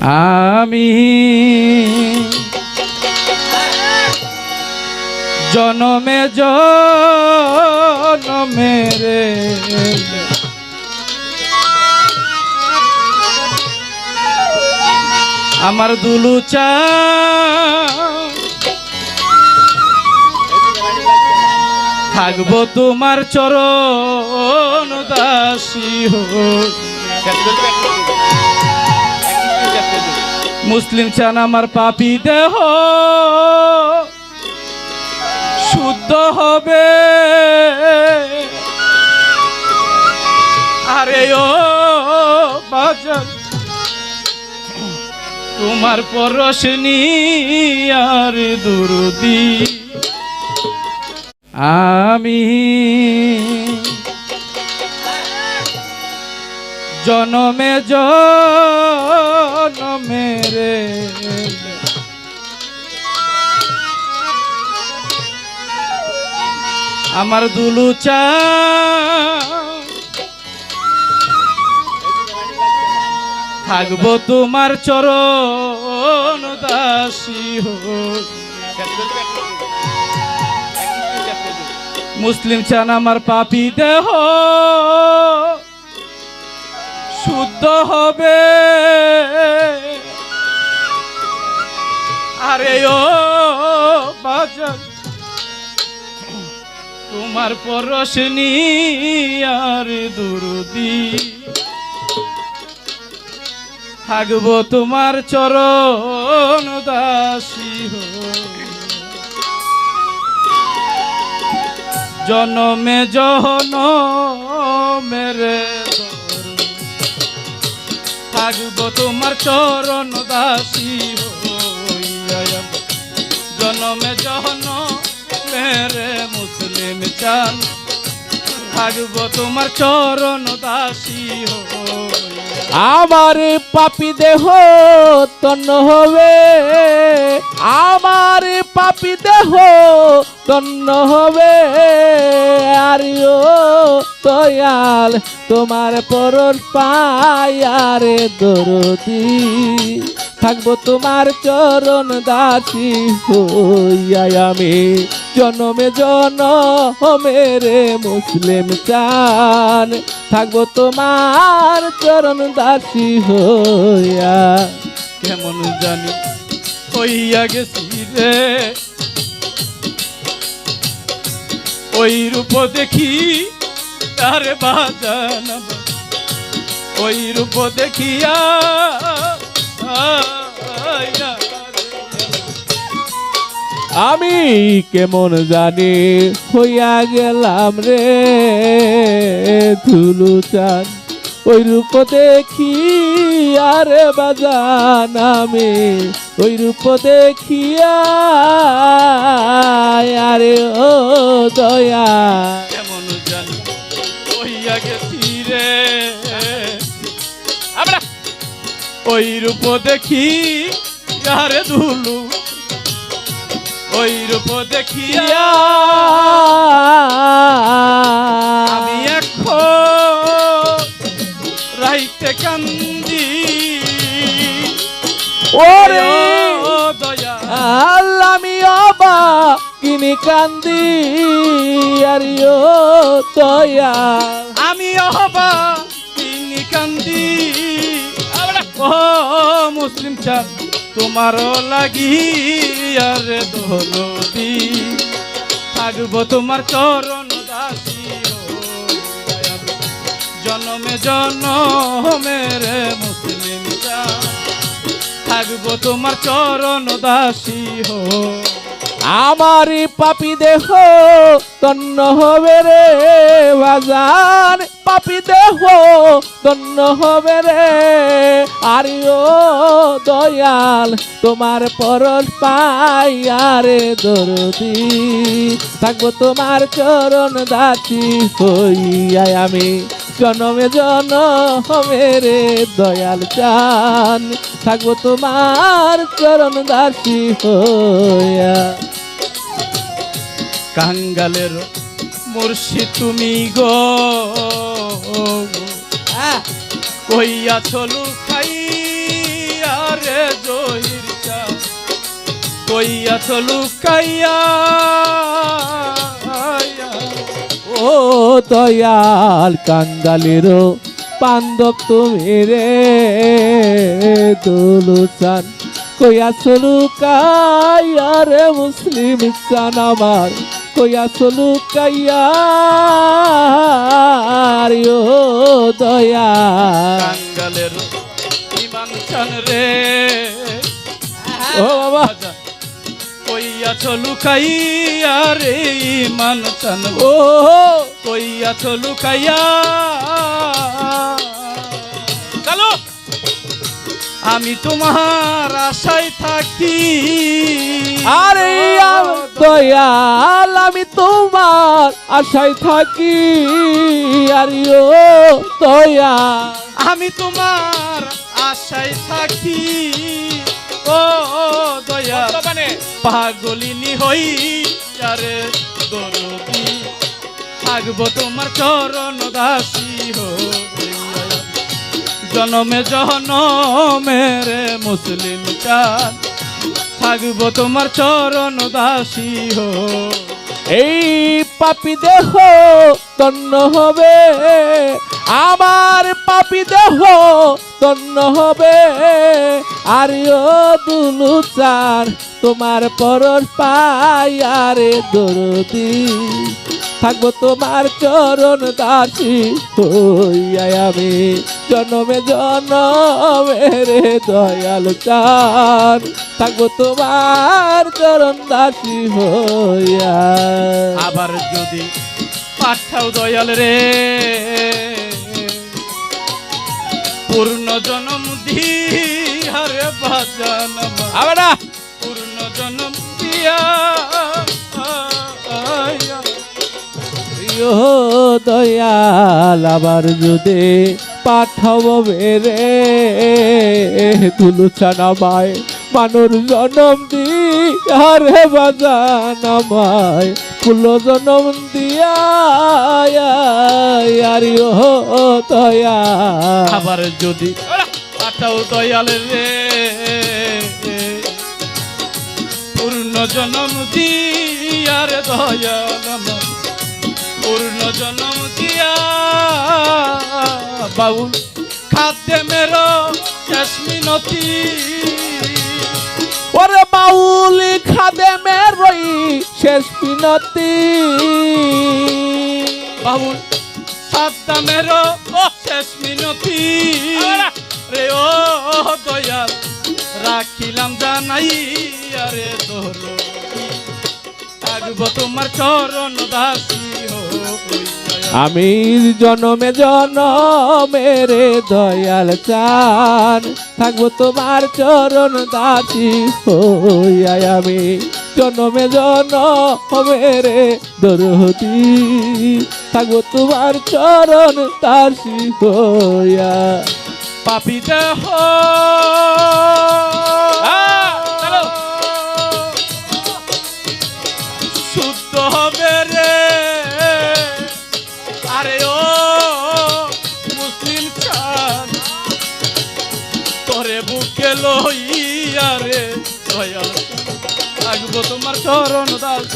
আমি জনমে জনমে রে। আমার দুলু চা থাকব তোমার চরণ দাসী হই মুসলিম চান আমার পাপি দেহ। শুদ্ধ হবে। আরে ও তোমার পরশ আর দুরুদি। আমি জনমে জনমে আমার দুলু চা। থাকব তোমার চরণ দাসী মুসলিম চান আমার পাপি দেহ। শুদ্ধ হবে। আরে ও বাজার। তোমার পরশ আর দুরুদি। থাকব তোমার চরণ দাসী জনমে জহন মেরে থাকব তোমার চরণ দাসী হইয়া মেরে মুসলিম চান থাকব তোমার চরণ দাসী আমার পাপি দেহ তন্ন হবে। আমার পাপি দেহ তন্ন হবে। আর দয়াল, তোমার পরশ পায়ারে দরদি। থাকব তোমার চরণ দাসী হইয়া আমি। জনমে জনমে রে মুসলিম চান। থাকব তোমার চরণ দাসী হইয়া। কেমন জানি হইয়া গেছি রে। ওই রূপ দেখি তার বাজান ওই রূপ দেখিয়া আমি কেমন জানি হইয়া গেলাম রে ধুলু চান ওই রূপ দেখি আরে বাজান আমি, ওই রূপ দেখিয়া, আরে ওই রূপ দেখি আরে ধুলু। ওই রূপ দেখিয়া আমি এখন রাইতে কান্দি। ওরে ও দয়া। আল্লামি অবা কিনি কান্দি আরিও তয়া আমি অহবা মুসলিম চান তোমার লাগি আর দোলদি থাকব তোমার চরণ দাসী জন্মে জনমে রে মুসলিম চান থাকব তোমার চরণ দাসী হো আমারি পাপি দেহ তন্ন হবে রে বাজান। পাপি দেহ তন্ন হবে রে। আরিও দয়াল, তোমার পরশ পাইয়ারে দরদি। থাকব তোমার চরণ দাসী হইয়া আমি। জনমে জনমে রে দয়াল চান। থাকব তোমার চরণ দাসী হইয়া। কাঙ্গালের মুর্শি তুমি গো। কইয়া চলু খাই আর কইয়াছ লুকাইয়া ও দয়াল কাঙ্গালের বান্ধব তুমি রে দুলুচান। কইয়া চলু কাইয়া রে মুসলিম চান আমার। কইয়া চলু কাইয়া ও দয়া। কাঙ্গালের ইমান চান রে। ও বাবা। কইয়াছ লুকাইয়া রে ইমান চান ও কইয়াছ লুকাইয়া চলো আমি তোমার আশায় থাকি। আরে আম- দয়াল আমি তোমার আশায় থাকি আরে ও দয়াল আমি তোমার আশায় থাকি ও দয়া। পাগলিনী হই আরে দরদি থাকব তোমার চরণ দাসী হইয়া জনমে জনমে রে মুসলিম চান থাকব তোমার চরণ দাসী হো এই পাপি দেহ তন্ন হবে। আমার পাপি দেহ তন্ন হবে। আর চার তোমার পরশ পাই, আরে দরদি। থাকব তোমার চরণ দাসী হইয়া আমি। জনমে জনমে রে দয়াল চান থাকব তোমার চরণ দাসী হইয়া আবার যদি পাঠাও দয়াল রে। পূর্ণ জনম দিয়ারে বাজান আবার। পূর্ণ জনম দিয়া দয়াল, আবার যদি পাঠাব বেরে তুলুচানামায় মানুর জনম দি আরে বাজানামায় ফুল জনম দিয়া ও দয়া আবার যদি পাঠাও দয়াল রে, পূর্ণ জনম দিয়ারে দয়াল আমার পূর্ণ জনম দিয়া বাউল খাদ্যে মেরো শেষ ওরে বাউলি খাদে মেরই শেষ পিনতি বাউল সাদ্দা মেরো শেষ মিনতি রে ও দয়াল রাখিলাম জানাই আরে তোর থাকব তোমার চরণ দাসী। আমি জনমে জনমে রে দয়াল চান। থাকব তোমার চরণ দাসী হইয়া আমি। জনমে জনমে রে দরহতি। থাকব তোমার চরণ দাসী হইয়া। পাপি দেহ। তোমার চরণ দাস।